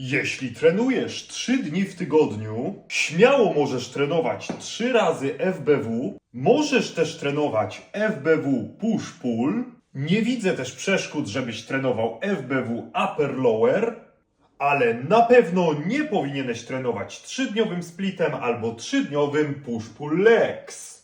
Jeśli trenujesz 3 dni w tygodniu, śmiało możesz trenować 3 razy FBW, możesz też trenować FBW push-pull. Nie widzę też przeszkód, żebyś trenował FBW upper-lower, ale na pewno nie powinieneś trenować 3-dniowym splitem albo 3-dniowym push-pull legs.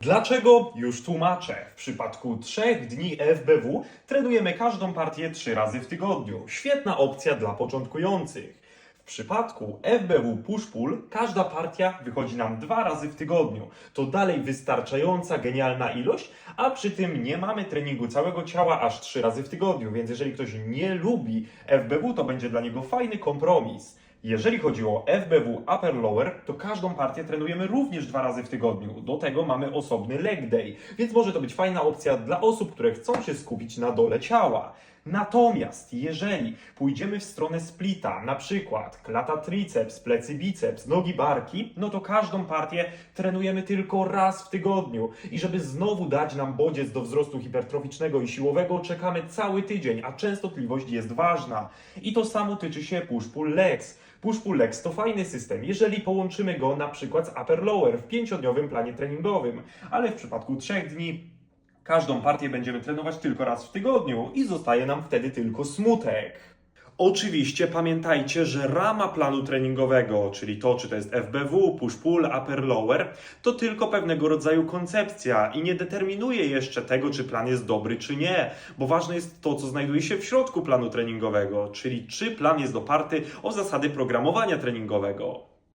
Dlaczego? Już tłumaczę. W przypadku trzech dni FBW trenujemy każdą partię trzy razy w tygodniu. Świetna opcja dla początkujących. W przypadku FBW Push-Pull każda partia wychodzi nam dwa razy w tygodniu. To dalej wystarczająca, genialna ilość, a przy tym nie mamy treningu całego ciała aż trzy razy w tygodniu, więc jeżeli ktoś nie lubi FBW, to będzie dla niego fajny kompromis. Jeżeli chodzi o FBW Upper Lower, to każdą partię trenujemy również dwa razy w tygodniu. Do tego mamy osobny leg day, więc może to być fajna opcja dla osób, które chcą się skupić na dole ciała. Natomiast jeżeli pójdziemy w stronę splita, na przykład klata triceps, plecy biceps, nogi barki, no to każdą partię trenujemy tylko raz w tygodniu. I żeby znowu dać nam bodziec do wzrostu hipertroficznego i siłowego, czekamy cały tydzień, a częstotliwość jest ważna. I to samo tyczy się push-pull legs. Push-pull legs to fajny system, jeżeli połączymy go na przykład z upper-lower w pięciodniowym planie treningowym, ale w przypadku trzech dni każdą partię będziemy trenować tylko raz w tygodniu i zostaje nam wtedy tylko smutek. Oczywiście pamiętajcie, że rama planu treningowego, czyli to, czy to jest FBW, push-pull, upper-lower, to tylko pewnego rodzaju koncepcja i nie determinuje jeszcze tego, czy plan jest dobry, czy nie, bo ważne jest to, co znajduje się w środku planu treningowego, czyli czy plan jest oparty o zasady programowania treningowego.